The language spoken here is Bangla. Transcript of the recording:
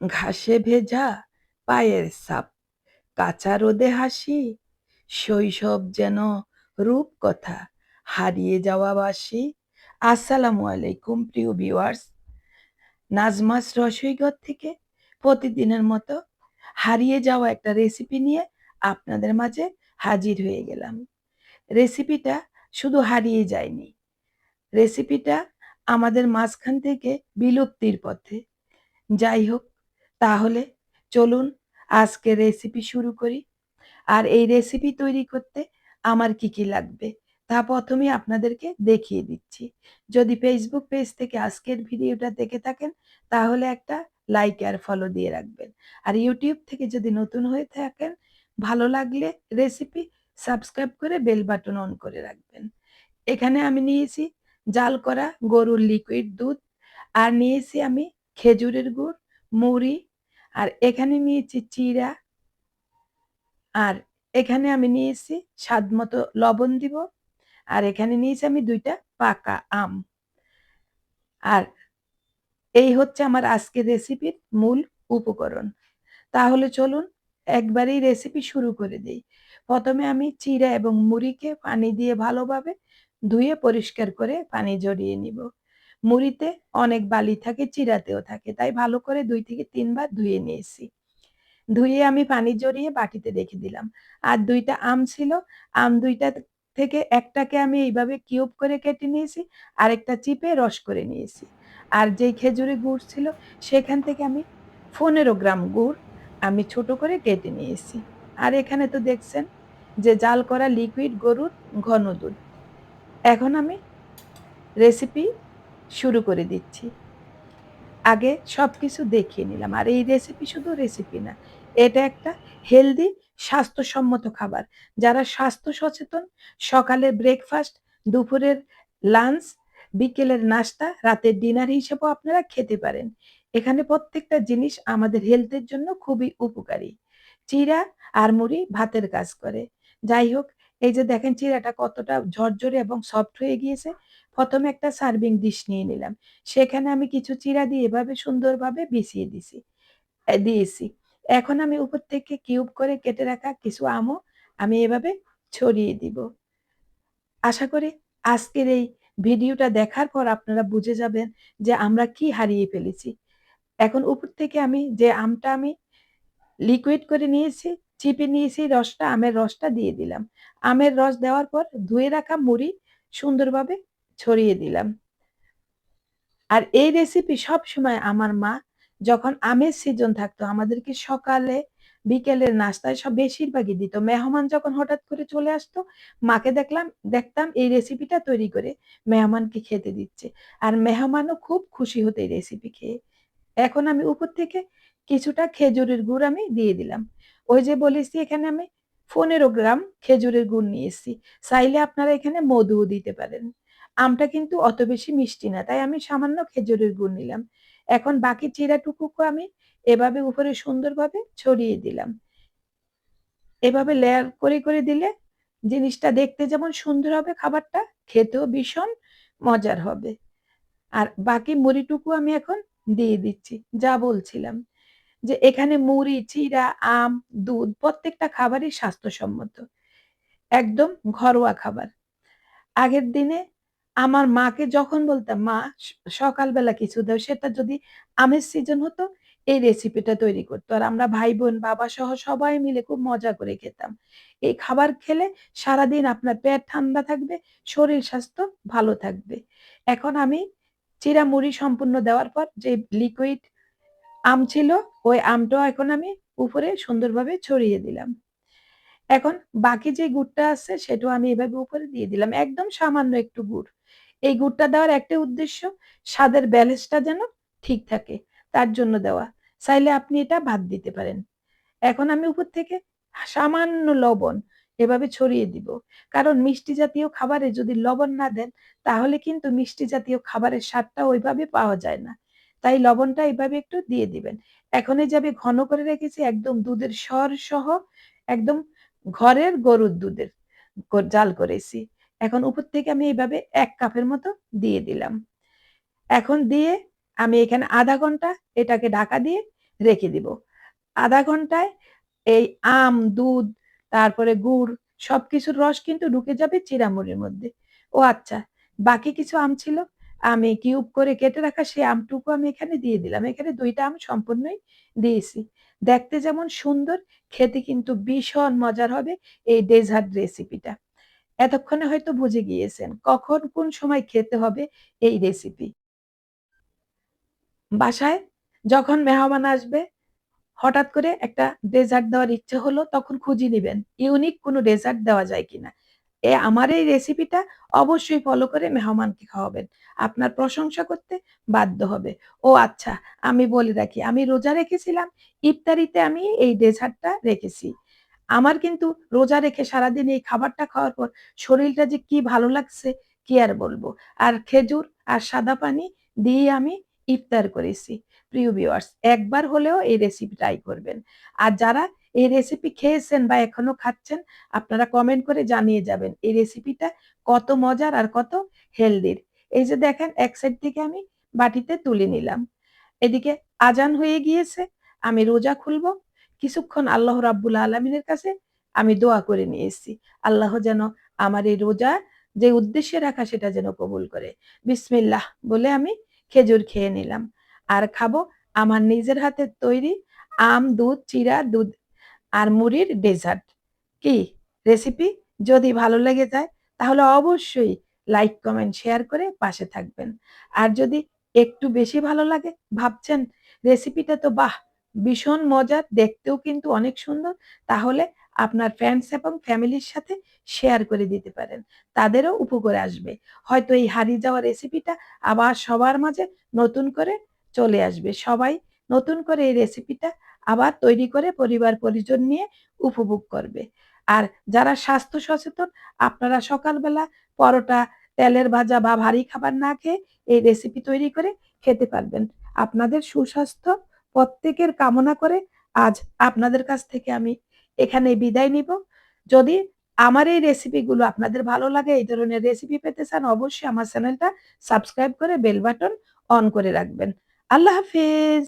ঘাসে ভেজা পায়ের সাপ, কাঁচা রোদে হাসি, শৈশব যেন রূপকথা, হারিয়ে যাওয়া বাসি আসসালামু আলাইকুম প্রিয় ভিওয়ার্স নাজমাস রসইঘর থেকে প্রতিদিনের মতো হারিয়ে যাওয়া একটা রেসিপি নিয়ে আপনাদের মাঝে হাজির হয়ে গেলাম। রেসিপিটা শুধু হারিয়ে যায়নি রেসিপিটা আমাদের মাঝখান থেকে বিলুপ্তির পথে। যাই হোক তাহলে চলুন আজকে রেসিপি শুরু করি। আর এই রেসিপি তৈরি করতে আমার কি কি লাগবে তা প্রথমে আপনাদেরকে দেখিয়ে দিচ্ছি। যদি ফেসবুক পেজ থেকে আজকের ভিডিওটা দেখে থাকেন, তাহলে একটা লাইক আর ফলো দিয়ে রাখবেন। আর ইউটিউব থেকে যদি নতুন হয়ে থাকেন, ভালো লাগলে রেসিপি সাবস্ক্রাইব করে বেল বাটন অন করে রাখবেন। এখানে আমি নিয়েছি জাল করা গরুর লিকুইড দুধ, আর নিয়েছি আমি খেজুরের গুড়, মুড়ি আর এখানে নিয়েছি চিরা আর এখানে আমি নিয়েছি স্বাদ মতো লবণ দিব, আর এখানে নিয়েছি আমি দুইটা পাকা আম। আর এই হচ্ছে আমার আজকের রেসিপির মূল উপকরণ। তাহলে চলুন একবারেই রেসিপি শুরু করে দিই। প্রথমে আমি চিরা এবং মুড়িকে পানি দিয়ে ভালোভাবে ধুয়ে পরিষ্কার করে পানি জড়িয়ে নিব। মুড়িতে অনেক বালি থাকে, চিরাতেও থাকে। তাই ভালো করে দুই থেকে তিনবার ধুয়ে নিয়েছি। ধুয়ে আমি পানি জড়িয়ে বাটিতে রেখে দিলাম। আর দুইটা আম ছিল, আম দুইটা থেকে একটাকে আমি এইভাবে কিউব করে কেটে নিয়েছি, আরেকটা চিপে রস করে নিয়েছি। আর যেই খেজুরি গুড় ছিল, সেখান থেকে আমি পনেরো গ্রাম গুড় আমি ছোট করে কেটে নিয়েছি। আর এখানে তো দেখছেন যে জাল করা লিকুইড গরুর ঘন দুধ। এখন আমি রেসিপি শুরু করে দিচ্ছি। আগে সব কিছু দেখিয়ে নিলাম। আর এই রেসিপি শুধু রেসিপি না, এটা একটা হেলদি স্বাস্থ্যসম্মত খাবার। যারা স্বাস্থ্য সচেতন সকালে ব্রেকফাস্ট দুপুরের লাঞ্চ বিকেলের নাস্তা, রাতের ডিনার হিসেবেও আপনারা খেতে পারেন। এখানে প্রত্যেকটা জিনিস আমাদের হেলথের জন্য খুবই উপকারী। চিরা আর মুড়ি ভাতের কাজ করে। যাই হোক, এই যে দেখেন চিরাটা কতটা ঝরঝরে এবং সফট হয়ে গিয়েছে। প্রথমে একটা সার্ভিং ডিশ নিয়ে নিলাম। সেখানে আমি কিছু চিরা দিয়ে এভাবে সুন্দরভাবে বিছিয়ে দিছি দিয়েছি। এখন আমি উপর থেকে কিউব করে কেটে রাখা কিছু আমও আমি এভাবে ছড়িয়ে দিব। আশা করি আজকের এই ভিডিওটা দেখার পর আপনারা বুঝে যাবেন যে আমরা কি হারিয়ে ফেলেছি। এখন উপর থেকে আমি যে আমটা আমি লিকুইড করে নিয়েছি, চিপে নিয়েছি রসটা, আমের রসটা দিয়ে দিলাম। আমের রস দেওয়ার পর ধুয়ে রাখা মুড়ি সুন্দরভাবে ছড়িয়ে দিলাম। আর এই রেসিপি সব সময় আমার মা যখন আমের সিজন থাকতো, আমাদেরকে সকালে বিকেলের নাস্তায় সব বেশিরভাগই দিত। মেহমান যখন হঠাৎ করে চলে আসতো, মাকে দেখলাম, দেখতাম এই রেসিপিটা তৈরি করে মেহমানকে খেতে দিচ্ছে। আর মেহমানও খুব খুশি হতো এই রেসিপি খেয়ে। এখন আমি উপর থেকে কিছুটা খেজুরের গুড় আমি দিয়ে দিলাম। ওই যে বলেছি, এখানে আমি পনেরো গ্রাম খেজুরের গুড় নিয়ে নিয়েছি চাইলে আপনারা এখানে মধুও দিতে পারেন। আমটা কিন্তু অত বেশি মিষ্টি না, তাই আমি সামান্য খেজুরের গুড় নিলাম। এখন বাকি চিরাটুকুকে আমি এভাবে উপরে সুন্দরভাবে ছড়িয়ে দিলাম। এভাবে লেয়ার করে করে দিলে জিনিসটা দেখতে যেমন সুন্দর হবে, খাবারটা খেতেও ভীষণ মজার হবে। আর বাকি মুড়িটুকু আমি এখন দিয়ে দিচ্ছি, যা বলছিলাম যে এখানে মুড়ি চিরা আম, দুধ প্রত্যেকটা খাবারই স্বাস্থ্যসম্মত, একদম ঘরোয়া খাবার। আগের দিনে আমার মাকে যখন বলতাম, মা সকালবেলা কিছু দাও, সেটা যদি আমের সিজন হতো, এই রেসিপিটা তৈরি করতো। আর আমরা ভাই বোন বাবা সহ সবাই মিলে খুব মজা করে খেতাম। এই খাবার খেলে সারাদিন আপনার পেট ঠান্ডা থাকবে, শরীর স্বাস্থ্য ভালো থাকবে। এখন আমি চিরা মুড়ি সম্পূর্ণ দেওয়ার পর যে লিকুইড আম ছিল, ওই আমটাও এখন আমি উপরে সুন্দরভাবে ছড়িয়ে দিলাম। এখন বাকি যে গুড়টা আছে, সেটাও আমি এভাবে উপরে দিয়ে দিলাম, একদম সামান্য একটু গুড়। এই গুড়টা দেওয়ার একটা উদ্দেশ্য, স্বাদের ব্যালেন্সটা যেন ঠিক থাকে, তার জন্য দেওয়া। চাইলে আপনি এটা ভাত দিতে পারেন। এখন আমি উপর থেকে সামান্য লবণ এভাবে ছড়িয়ে দিব। কারণ মিষ্টি জাতীয় খাবারে যদি লবণ না দেন, তাহলে কিন্তু মিষ্টি জাতীয় খাবারের স্বাদটা ওইভাবে পাওয়া যায় না। তাই লবণটা এইভাবে একটু দিয়ে দিবেন। এখন যাবে ঘন করে রেখেছি, একদম দুধের স্বর সহ, একদম ঘরের গরুর দুধের জাল করেছি। এখন উপর থেকে আমি এইভাবে এক কাপের মতো দিয়ে দিলাম। এখন দিয়ে আমি এখানে আধা ঘণ্টা এটাকে ঢাকা দিয়ে রেখে দিব। আধা ঘন্টায় এই আম, দুধ, তারপরে গুড় সব কিছুর রস কিন্তু ঢুকে যাবে চিড়ামুড়ির মধ্যে। ও আচ্ছা বাকি কিছু আম ছিল, আমি কিউব করে কেটে রাখা সেই আমটুকু আমি এখানে দিয়ে দিলাম। এখানে দুইটা আম সম্পূর্ণই দিয়েছি। দেখতে যেমন সুন্দর, খেতে কিন্তু ভীষণ মজার হবে এই ডেজার্ট রেসিপিটা। এতক্ষণে হয়তো বুঝে গিয়েছেন কখন কোন সময় খেতে হবে এই রেসিপি বাসায় যখন মেহমান আসবে, হঠাৎ করে একটা ডেজার্ট দেওয়ার ইচ্ছে হলো, তখন খুঁজে নিবেন ইউনিক কোনো ডেজার্ট দেওয়া যায় কিনা। এ আমার এই রেসিপিটা অবশ্যই ফলো করে মেহমানকে খাওয়াবেন। আপনার প্রশংসা করতে বাধ্য হবে। ও আচ্ছা আমি বলে রাখি, আমি রোজা রেখেছিলাম, ইফতারিতে আমি এই ডেজার্টটা রেখেছি। আমার কিন্তু রোজা রেখে সারাদিন এই খাবারটা খাওয়ার পর শরীরটা যে কি ভালো লাগছে, কি আর বলব? আর খেজুর আর সাদা পানি দিয়ে আমি ইফতার করেছি। প্রিয় ভিউয়ার্স একবার হলেও এই রেসিপি ট্রাই করবেন। আর যারা এই রেসিপি খেয়েছেন বা এখনও খাচ্ছেন, আপনারা কমেন্ট করে জানিয়ে যাবেন এই রেসিপিটা কত মজার আর কত হেলদির এই যে দেখেন, এক সাইড থেকে আমি বাটিতে তুলে নিলাম। এদিকে আজান হয়ে গিয়েছে, আমি রোজা খুলবো কিছুক্ষণ আল্লাহ রাব্বুল আলমিনের কাছে আমি দোয়া করে নিয়ে এসেছি আল্লাহ যেন আমার এই রোজা যে উদ্দেশ্যে রাখা সেটা যেন কবুল করে। বিসমিল্লাহ বলে আমি খেজুর খেয়ে নিলাম। আর খাব আমার নিজের হাতের তৈরি আম, দুধ, চিরা, দুধ আর মুড়ির ডেজার্ট। কি রেসিপি? যদি ভালো লেগে যায় তাহলে অবশ্যই লাইক, কমেন্ট, শেয়ার করে পাশে থাকবেন। আর যদি একটু বেশি ভালো লাগে, ভাবছেন রেসিপিটা তো বাহ ভীষণ মজার দেখতেও কিন্তু অনেক সুন্দর। তাহলে আপনার ফ্রেন্ডস এবং ফ্যামিলির সাথে শেয়ার করে দিতে পারেন। তাদেরও উপকারে আসবে। হয়তো এই হারিয়ে যাওয়া রেসিপিটা আবার সবার মাঝে নতুন করে চলে আসবে। সবাই নতুন করে এই রেসিপিটা আবার তৈরি করে পরিবার পরিজন নিয়ে উপভোগ করবে। আর যারা স্বাস্থ্য সচেতন, আপনারা সকালবেলা পরোটা, তেলের ভাজা বা ভারী খাবার না খেয়ে এই রেসিপি তৈরি করে খেতে পারবেন। আপনাদের সুস্বাস্থ্য প্রত্যেকের কামনা করে আজ আপনাদের কাছ থেকে আমি এখানে বিদায় নিব। যদি আমার এই রেসিপিগুলো আপনাদের ভালো লাগে, এই ধরনের রেসিপি পেতে চান, অবশ্যই আমার চ্যানেলটা সাবস্ক্রাইব করে বেল বাটন অন করে রাখবেন। আল্লাহ হাফেজ!